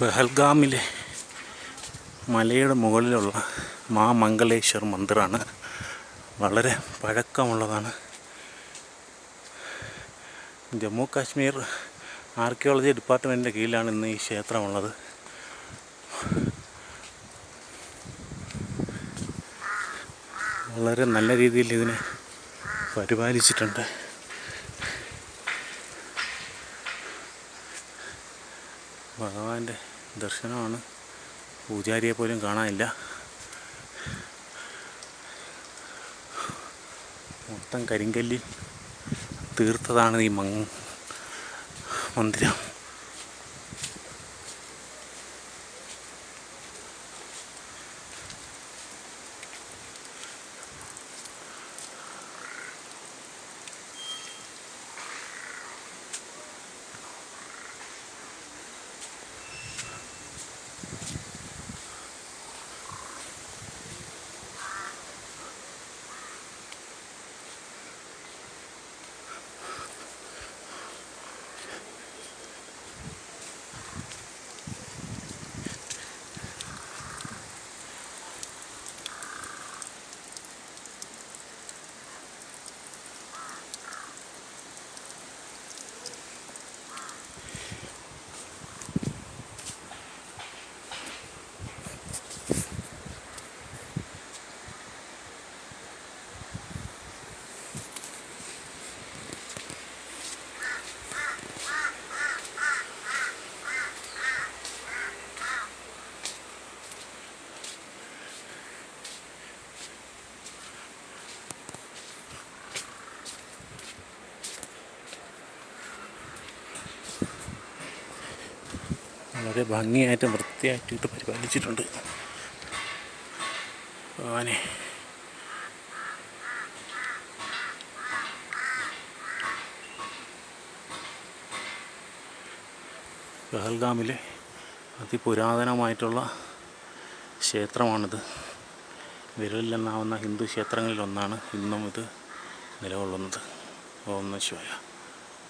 പെഹൽഗാമിലെ മലയുടെ മുകളിലുള്ള മാ മംഗളേശ്വർ മന്ദിറാണ്. വളരെ പഴക്കമുള്ളതാണ്. ജമ്മു കാശ്മീർ ആർക്കിയോളജി ഡിപ്പാർട്ട്മെന്റിന്റെ കീഴിലാണ് ഇന്ന് ഈ ക്ഷേത്രമുള്ളത്. വളരെ നല്ല രീതിയിൽ ഇതിനെ പരിപാലിച്ചിട്ടുണ്ട്. ഭഗവാന്റെ ദർശനമാണ്. പൂജാരിയെ പോലും കാണാനില്ല. മൊത്തം കരിങ്കല്ലിൽ തീർത്തതാണ് ഈ മന്ദിരം. വളരെ ഭംഗിയായിട്ട് വൃത്തിയായിട്ട് പരിപാലിച്ചിട്ടുണ്ട്. ഭഗവാനെ. പഹൽഗാമിലെ അതിപുരാതനമായിട്ടുള്ള ക്ഷേത്രമാണിത്. വിരലിലെണ്ണാവുന്ന ഹിന്ദു ക്ഷേത്രങ്ങളിലൊന്നാണ് ഇന്നും ഇത് നിലകൊള്ളുന്നത്. ഓം നമഃ ശിവായ.